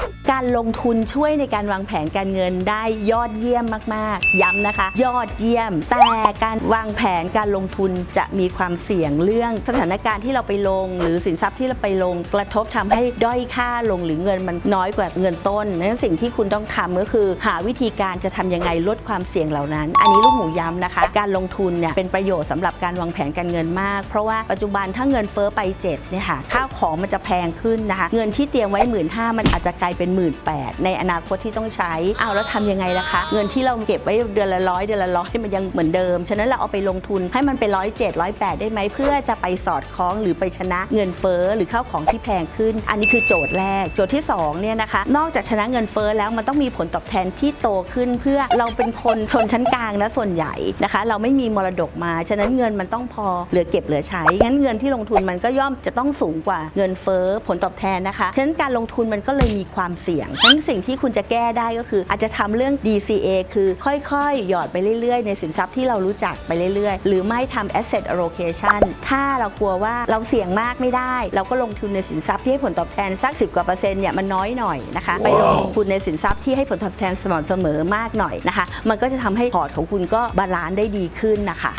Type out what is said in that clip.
Oh! การลงทุนช่วยในการวางแผนการเงินได้ยอดเยี่ยมมากๆ ย้ำนะคะ ยอดเยี่ยม แต่การวางแผนการลงทุนจะมีความเสี่ยงเรื่องสถานการณ์ที่เราไปลง หรือสินทรัพย์ที่เราไปลง กระทบทำให้ด้อยค่าลงหรือเงินมันน้อยกว่าเงินต้นนั้นสิ่งที่คุณต้องทำก็คือ หาวิธีการจะทำยังไงลดความเสี่ยงเหล่านั้น อันนี้ลูกหมูย้ำนะคะ การลงทุนเนี่ยเป็นประโยชน์สำหรับการวางแผนการเงินมาก เพราะว่าปัจจุบันถ้าเงินเฟ้อไป7เนี่ยค่ะข้าวของมันจะแพงขึ้นนะคะ เงินที่เตรียมไว้1 5ื่นห้ามันอาจจะกลายเป็น1 8ื่นในอนาคตที่ต้องใช้เอาแล้วทำยังไงล่ะคะ เงินที่เราเก็บไว้เดือนละร้อยเดือนละร้อยมันยังเหมือนเดิม ฉะนั้นเราเอาไปลงทุนให้มันเป็นร้อยเจ็ดร้อยแปดได้ไหมเพื่อจะไปสอดคล้องหรือไปชนะเงินเฟ้อหรือข้าวของที่แพงขึ้น อันนี้คือโจทย์แรก โจทย์ที่สองเนี่ยนะคะ นอกจากชนะเงินเฟ้อแล้วมันต้องมีผลตอบแทนที่โตขึ้น เพื่อเราเป็นคนชนชั้นกลางนะส่วนใหญ่นะคะ เราไม่มีมรดกมา ฉะนั้นเงินมันต้องพอเหลือเก็บเหลือใช้งั้นเงินที่ลงทุนมันก็ย่อมจะต้องสูงกว่าเงินเฟ้อผลตอบแทนนะคะฉะนั้นการลงทุนมันก็เลยมีความเสยงฉะนั้นสิ่งที่คุณจะแก้ได้ก็คือ อาจจะทำเรื่อง DCA คือค่อยๆ หยอดไปเรื่อยๆ ในสินทรัพย์ที่เรารู้จักไปเรื่อยๆ หรือไม่ทำ asset allocation ถ้าเรากลัวว่าเราเสี่ยงมากไม่ได้ เราก็ลงทุนในสินทรัพย์ที่ให้ผลตอบแทนสัก 10กว่าเปอร์เซ็นต์เนี่ยมันน้อยหน่อยนะคะไปลงทุนในสินทรัพย์ที่ให้ผลตอบแทนสม่ำเสมอมากหน่อยนะคะ มันก็จะทำให้พอร์ตของคุณก็บาลานซ์ได้ดีขึ้นนะคะ